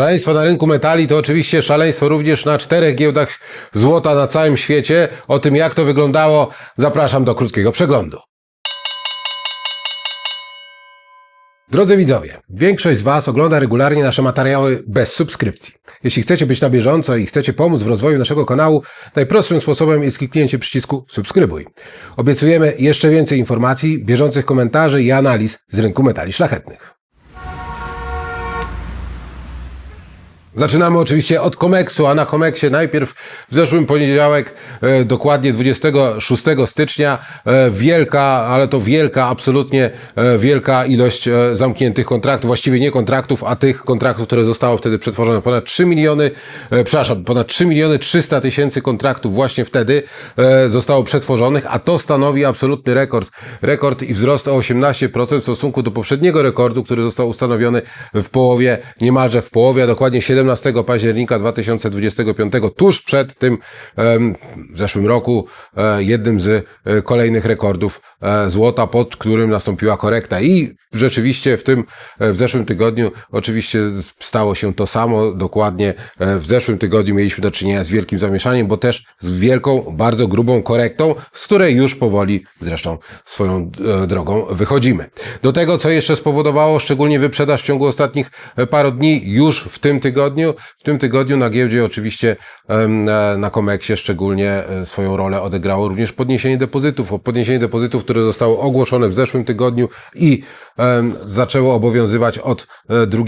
Szaleństwo na rynku metali to oczywiście szaleństwo również na czterech giełdach złota na całym świecie. O tym, jak to wyglądało, zapraszam do krótkiego przeglądu. Drodzy widzowie, większość z Was ogląda regularnie nasze materiały bez subskrypcji. Jeśli chcecie być na bieżąco i chcecie pomóc w rozwoju naszego kanału, najprostszym sposobem jest kliknięcie przycisku subskrybuj. Obiecujemy jeszcze więcej informacji, bieżących komentarzy i analiz z rynku metali szlachetnych. Zaczynamy oczywiście od Komeksu, a na Komeksie najpierw w zeszłym poniedziałek, e, dokładnie 26 stycznia, e, wielka, ale to wielka, absolutnie e, wielka ilość e, zamkniętych kontraktów, właściwie nie kontraktów, a tych kontraktów, które zostało wtedy przetworzone. Ponad 3 miliony, e, przepraszam, ponad 3 miliony 300 tysięcy kontraktów właśnie wtedy e, zostało przetworzonych, a to stanowi absolutny rekord. Rekord i wzrost o 18% w stosunku do poprzedniego rekordu, który został ustanowiony w połowie, niemalże w połowie, a dokładnie 17 października 2025, tuż przed tym w zeszłym roku e, jednym z e, kolejnych rekordów e, złota, pod którym nastąpiła korekta. I rzeczywiście w tym, w zeszłym tygodniu oczywiście stało się to samo, dokładnie w zeszłym tygodniu mieliśmy do czynienia z wielkim zamieszaniem, bo też z wielką, bardzo grubą korektą, z której już powoli zresztą swoją drogą wychodzimy. Do tego, co jeszcze spowodowało szczególnie wyprzedaż w ciągu ostatnich paru dni, już w tym tygodniu, w tym tygodniu na giełdzie oczywiście e, na Komeksie szczególnie e, swoją rolę odegrało również podniesienie depozytów. Podniesienie depozytów, które zostało ogłoszone w zeszłym tygodniu i zaczęło obowiązywać od e, 2,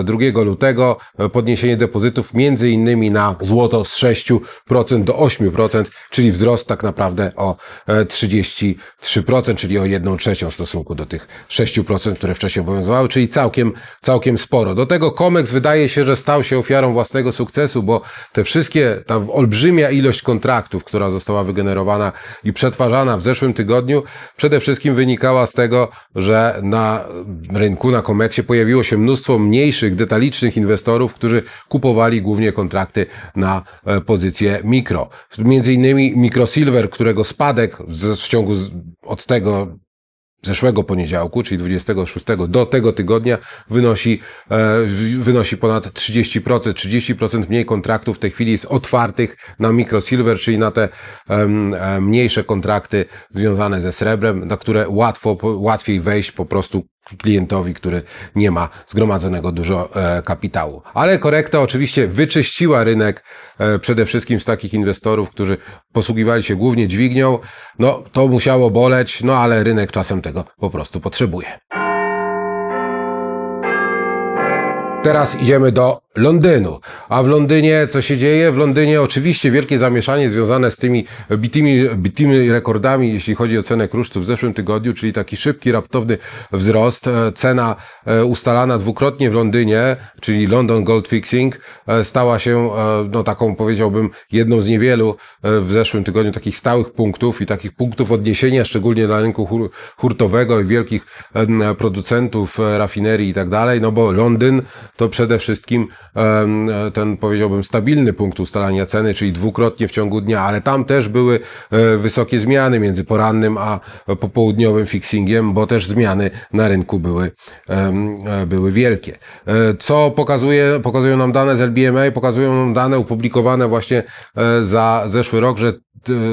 e, 2 lutego. Podniesienie depozytów między innymi na złoto z 6% do 8%, czyli wzrost tak naprawdę o e, 33%, czyli o 1 trzecią w stosunku do tych 6%, które wcześniej obowiązywały, czyli całkiem, całkiem sporo. Do tego Comex wydaje się, że stał się ofiarą własnego sukcesu, bo te wszystkie, ta olbrzymia ilość kontraktów, która została wygenerowana i przetwarzana w zeszłym tygodniu, przede wszystkim wynikała z tego, że na rynku, na Comexie pojawiło się mnóstwo mniejszych, detalicznych inwestorów, którzy kupowali głównie kontrakty na e, pozycję mikro. Między innymi Microsilver, którego spadek w, w ciągu od tego zeszłego poniedziałku, czyli 26 do tego tygodnia wynosi, e, wynosi ponad 30%. 30% mniej kontraktów w tej chwili jest otwartych na microsilver, czyli na te e, mniejsze kontrakty związane ze srebrem, na które łatwo, łatwiej wejść po prostu klientowi, który nie ma zgromadzonego dużo e, kapitału. Ale korekta oczywiście wyczyściła rynek e, przede wszystkim z takich inwestorów, którzy posługiwali się głównie dźwignią. No to musiało boleć, no ale rynek czasem tego po prostu potrzebuje. Teraz idziemy do Londynu. A w Londynie co się dzieje? W Londynie oczywiście wielkie zamieszanie związane z tymi bitymi, bitymi rekordami, jeśli chodzi o cenę kruszców w zeszłym tygodniu, czyli taki szybki, raptowny wzrost. E, Cena e, ustalana dwukrotnie w Londynie, czyli London Gold Fixing, e, stała się no taką powiedziałbym jedną z niewielu w zeszłym tygodniu takich stałych punktów i takich punktów odniesienia, szczególnie dla rynku hur, hurtowego i wielkich producentów rafinerii i tak dalej, no bo Londyn to przede wszystkim ten powiedziałbym stabilny punkt ustalania ceny, czyli dwukrotnie w ciągu dnia, ale tam też były e, wysokie zmiany między porannym a popołudniowym fixingiem, bo też zmiany na rynku były, e, były wielkie. E, Co pokazuje, pokazują nam dane z LBMA, pokazują nam dane opublikowane właśnie e, za zeszły rok, że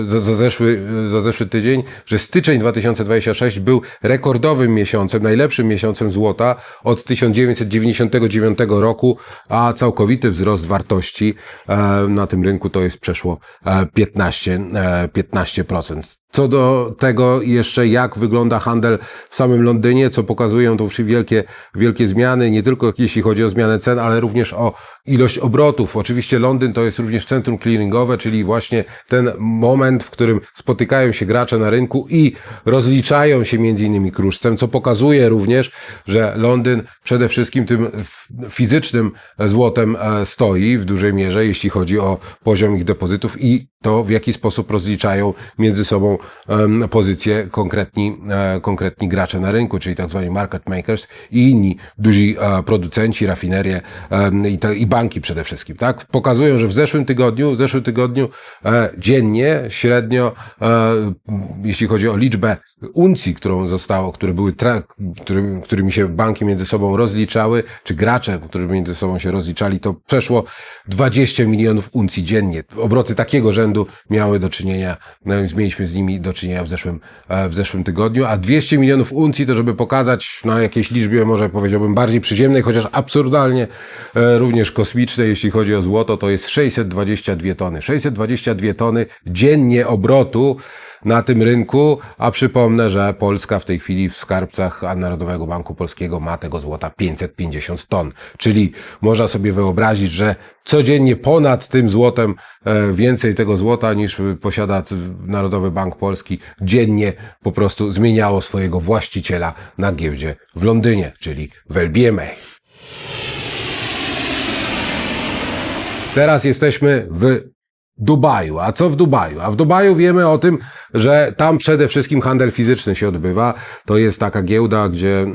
za, za, zeszły, za zeszły tydzień, że styczeń 2026 był rekordowym miesiącem, najlepszym miesiącem złota od 1999 roku, a całkowity wzrost wartości e, na tym rynku to jest przeszło e, 15, e, 15%. Co do tego jeszcze, jak wygląda handel w samym Londynie, co pokazują to wielkie, wielkie zmiany, nie tylko jeśli chodzi o zmianę cen, ale również o ilość obrotów. Oczywiście Londyn to jest również centrum clearingowe, czyli właśnie ten moment, w którym spotykają się gracze na rynku i rozliczają się między innymi kruszcem, co pokazuje również, że Londyn przede wszystkim tym fizycznym złotem e, stoi w dużej mierze, jeśli chodzi o poziom ich depozytów i to, w jaki sposób rozliczają między sobą em, pozycje konkretni, e, konkretni gracze na rynku, czyli tak zwani market makers i inni duzi e, producenci, rafinerie i, te, i banki przede wszystkim, tak? Pokazują, że w zeszłym tygodniu, w zeszłym tygodniu e, dziennie, średnio, jeśli chodzi o liczbę uncji, którą zostało, które były, tra- którym, którymi się banki między sobą rozliczały, czy gracze, którzy między sobą się rozliczali, to przeszło 20 milionów uncji dziennie. Obroty takiego rzędu miały do czynienia, no mieliśmy z nimi do czynienia w zeszłym, e, w zeszłym tygodniu, a 200 milionów uncji to żeby pokazać na jakiejś liczbie, może powiedziałbym bardziej przyziemnej, chociaż absurdalnie e, również kosmicznej, jeśli chodzi o złoto, to jest 622 tony. 622 tony dziennie obrotu na tym rynku, a przypomnę, że Polska w tej chwili w skarbcach Narodowego Banku Polskiego ma tego złota 550 ton. Czyli można sobie wyobrazić, że codziennie ponad tym złotem e, więcej tego złota niż posiada Narodowy Bank Polski dziennie po prostu zmieniało swojego właściciela na giełdzie w Londynie, czyli w LBMA. Teraz jesteśmy w Dubaju. A co w Dubaju? A w Dubaju wiemy o tym, że tam przede wszystkim handel fizyczny się odbywa. To jest taka giełda, gdzie,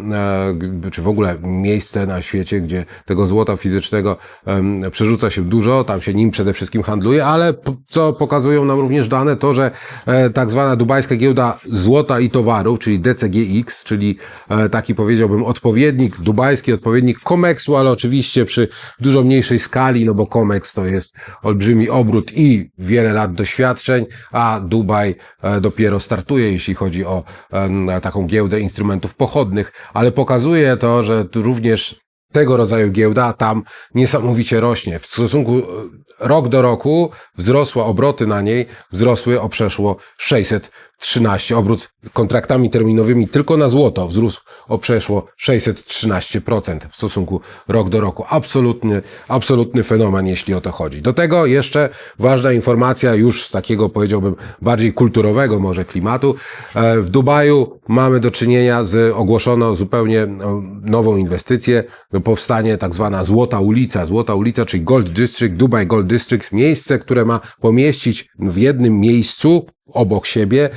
e, czy w ogóle miejsce na świecie, gdzie tego złota fizycznego przerzuca się dużo, tam się nim przede wszystkim handluje, ale co pokazują nam również dane, to że e, tak zwana dubajska giełda złota i towarów, czyli DCGX, czyli e, taki powiedziałbym odpowiednik, dubajski odpowiednik COMEXu, ale oczywiście przy dużo mniejszej skali, no bo COMEX to jest olbrzymi obrót i wiele lat doświadczeń, a Dubaj e, dopiero startuje, jeśli chodzi o taką giełdę instrumentów pochodnych, ale pokazuje to, że również tego rodzaju giełda tam niesamowicie rośnie. W stosunku e, rok do roku wzrosła obroty na niej, wzrosły o przeszło 613. Obrót kontraktami terminowymi tylko na złoto wzrósł o przeszło 613% w stosunku rok do roku. Absolutny, absolutny fenomen, jeśli o to chodzi. Do tego jeszcze ważna informacja już z takiego powiedziałbym bardziej kulturowego może klimatu. E, w Dubaju mamy do czynienia z ogłoszono zupełnie nową inwestycję. Powstanie tak zwana Złota Ulica. Złota Ulica, czyli Gold District, Dubai Gold District, miejsce, które ma pomieścić w jednym miejscu obok siebie,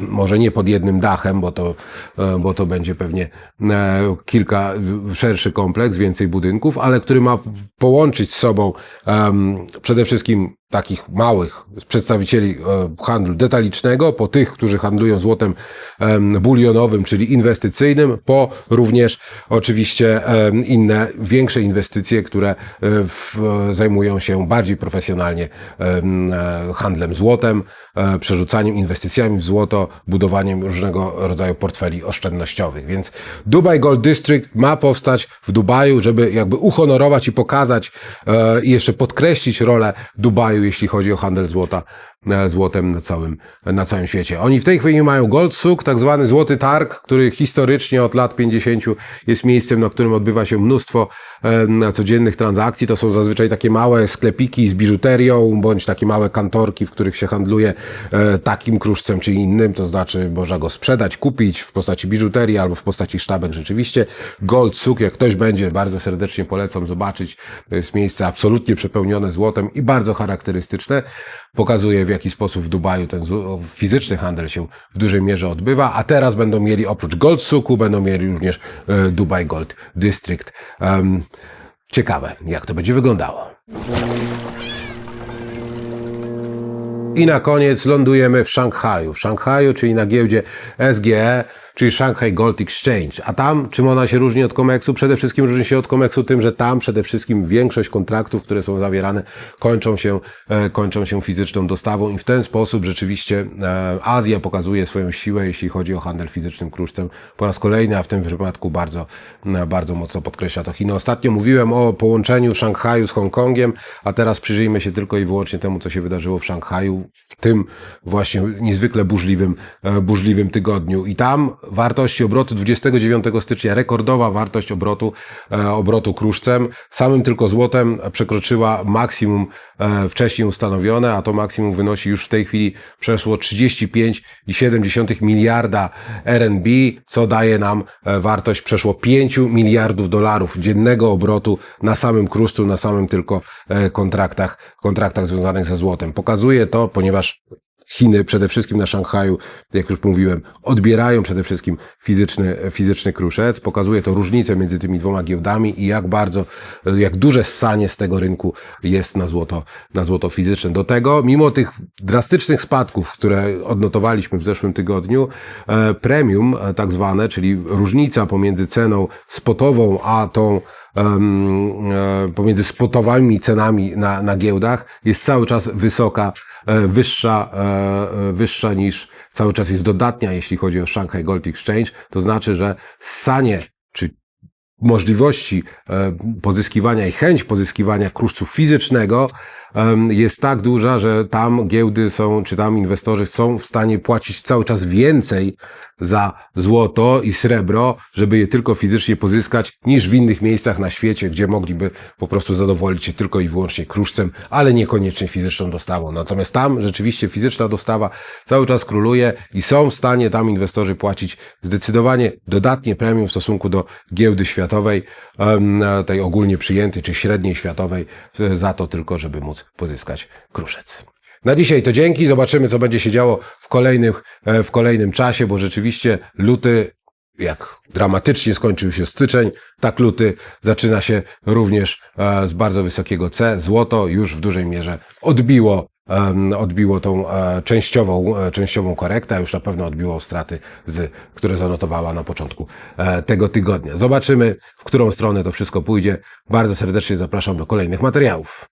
może nie pod jednym dachem, bo to, e, bo to będzie pewnie e, kilka, szerszy kompleks, więcej budynków, ale który ma połączyć z sobą um, przede wszystkim takich małych przedstawicieli e, handlu detalicznego, po tych, którzy handlują złotem bulionowym, czyli inwestycyjnym, po również oczywiście inne, większe inwestycje, które w, zajmują się bardziej profesjonalnie handlem złotem, przerzucaniem przerzucaniem inwestycjami w złoto, budowaniem różnego rodzaju portfeli oszczędnościowych. Więc Dubai Gold District ma powstać w Dubaju, żeby jakby uhonorować i pokazać e, i jeszcze podkreślić rolę Dubaju, jeśli chodzi o handel złota E, złotem na całym, na całym świecie. Oni w tej chwili mają Gold Souk, tak zwany złoty targ, który historycznie od lat 50 jest miejscem, na którym odbywa się mnóstwo e, codziennych transakcji. To są zazwyczaj takie małe sklepiki z biżuterią, bądź takie małe kantorki, w których się handluje e, takim kruszcem czy innym, to znaczy można go sprzedać, kupić w postaci biżuterii albo w postaci sztabek rzeczywiście. Gold Souk, jak ktoś będzie, bardzo serdecznie polecam zobaczyć. To jest miejsce absolutnie przepełnione złotem i bardzo charakterystyczne. Pokazuje w jaki sposób w Dubaju ten fizyczny handel się w dużej mierze odbywa, a teraz będą mieli oprócz Gold Suku, będą mieli również e, Dubai Gold District. Um, ciekawe, jak to będzie wyglądało. I na koniec lądujemy w Szanghaju. W Szanghaju, czyli na giełdzie SGE czyli Shanghai Gold Exchange. A tam, czym ona się różni od COMEXu? Przede wszystkim różni się od COMEXu tym, że tam przede wszystkim większość kontraktów, które są zawierane, kończą się, e, kończą się fizyczną dostawą i w ten sposób rzeczywiście e, Azja pokazuje swoją siłę, jeśli chodzi o handel fizycznym kruszcem po raz kolejny, a w tym wypadku bardzo, e, bardzo mocno podkreśla to Chiny. Ostatnio mówiłem o połączeniu Szanghaju z Hongkongiem, a teraz przyjrzyjmy się tylko i wyłącznie temu, co się wydarzyło w Szanghaju w tym właśnie niezwykle burzliwym, burzliwym tygodniu. I tam wartości obrotu 29 stycznia, rekordowa wartość obrotu, e, obrotu kruszcem. Samym tylko złotem przekroczyła maksimum e, wcześniej ustanowione, a to maksimum wynosi już w tej chwili przeszło 35,7 miliarda RNB, co daje nam e, wartość przeszło 5 miliardów dolarów dziennego obrotu na samym kruszcu, na samym tylko kontraktach, kontraktach związanych ze złotem. Pokazuje to, ponieważ Chiny przede wszystkim na Szanghaju, jak już mówiłem, odbierają przede wszystkim fizyczny, fizyczny kruszec. Pokazuje to różnicę między tymi dwoma giełdami i jak bardzo, jak duże ssanie z tego rynku jest na złoto, na złoto fizyczne. Do tego, mimo tych drastycznych spadków, które odnotowaliśmy w zeszłym tygodniu, e, premium e, tak zwane, czyli różnica pomiędzy ceną spotową a tą e, pomiędzy spotowymi cenami na, na giełdach jest cały czas wysoka, wyższa, e, e, wyższa niż cały czas jest dodatnia, jeśli chodzi o Shanghai Gold Exchange. To znaczy, że ssanie czy możliwości e, pozyskiwania i chęć pozyskiwania kruszcu fizycznego jest tak duża, że tam giełdy są, czy tam inwestorzy są w stanie płacić cały czas więcej za złoto i srebro, żeby je tylko fizycznie pozyskać, niż w innych miejscach na świecie, gdzie mogliby po prostu zadowolić się tylko i wyłącznie kruszcem, ale niekoniecznie fizyczną dostawą. Natomiast tam rzeczywiście fizyczna dostawa cały czas króluje i są w stanie tam inwestorzy płacić zdecydowanie dodatnie premium w stosunku do giełdy światowej, tej ogólnie przyjętej, czy średniej światowej, e, za to tylko, żeby móc pozyskać kruszec. Na dzisiaj to dzięki. Zobaczymy, co będzie się działo w, kolejnych, e, w kolejnym czasie, bo rzeczywiście luty, jak dramatycznie skończył się styczeń, tak luty zaczyna się również e, z bardzo wysokiego C. Złoto już w dużej mierze odbiło odbiło tą e, częściową, częściową korektę, a już na pewno odbiło straty, z, które zanotowała na początku tego tygodnia. Zobaczymy, w którą stronę to wszystko pójdzie. Bardzo serdecznie zapraszam do kolejnych materiałów.